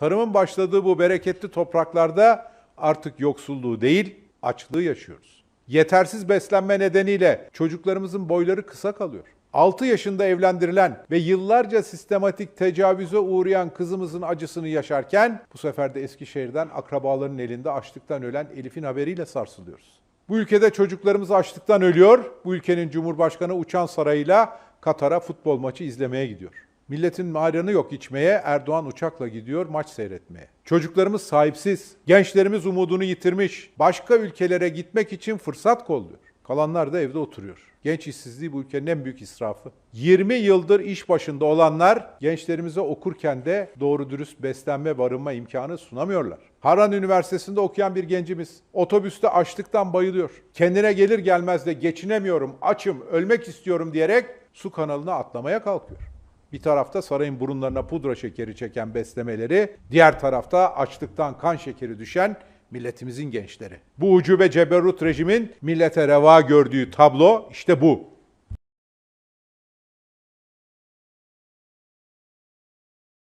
Tarımın başladığı bu bereketli topraklarda artık yoksulluğu değil, açlığı yaşıyoruz. Yetersiz beslenme nedeniyle çocuklarımızın boyları kısa kalıyor. 6 yaşında evlendirilen ve yıllarca sistematik tecavüze uğrayan kızımızın acısını yaşarken bu sefer de Eskişehir'den akrabaların elinde açlıktan ölen Elif'in haberiyle sarsılıyoruz. Bu ülkede çocuklarımız açlıktan ölüyor. Bu ülkenin Cumhurbaşkanı uçan sarayıyla Katar'a futbol maçı izlemeye gidiyor. Milletin maranı yok içmeye, Erdoğan uçakla gidiyor maç seyretmeye. Çocuklarımız sahipsiz, gençlerimiz umudunu yitirmiş, başka ülkelere gitmek için fırsat kolluyor. Kalanlar da evde oturuyor. Genç işsizliği bu ülkenin en büyük israfı. 20 yıldır iş başında olanlar gençlerimize okurken de doğru dürüst beslenme barınma imkanı sunamıyorlar. Harran Üniversitesi'nde okuyan bir gencimiz otobüste açlıktan bayılıyor. Kendine gelir gelmez de geçinemiyorum, açım, ölmek istiyorum diyerek su kanalına atlamaya kalkıyor. Bir tarafta sarayın burunlarına pudra şekeri çeken beslemeleri, diğer tarafta açlıktan kan şekeri düşen milletimizin gençleri. Bu ucube ceberrut rejimin millete reva gördüğü tablo işte bu.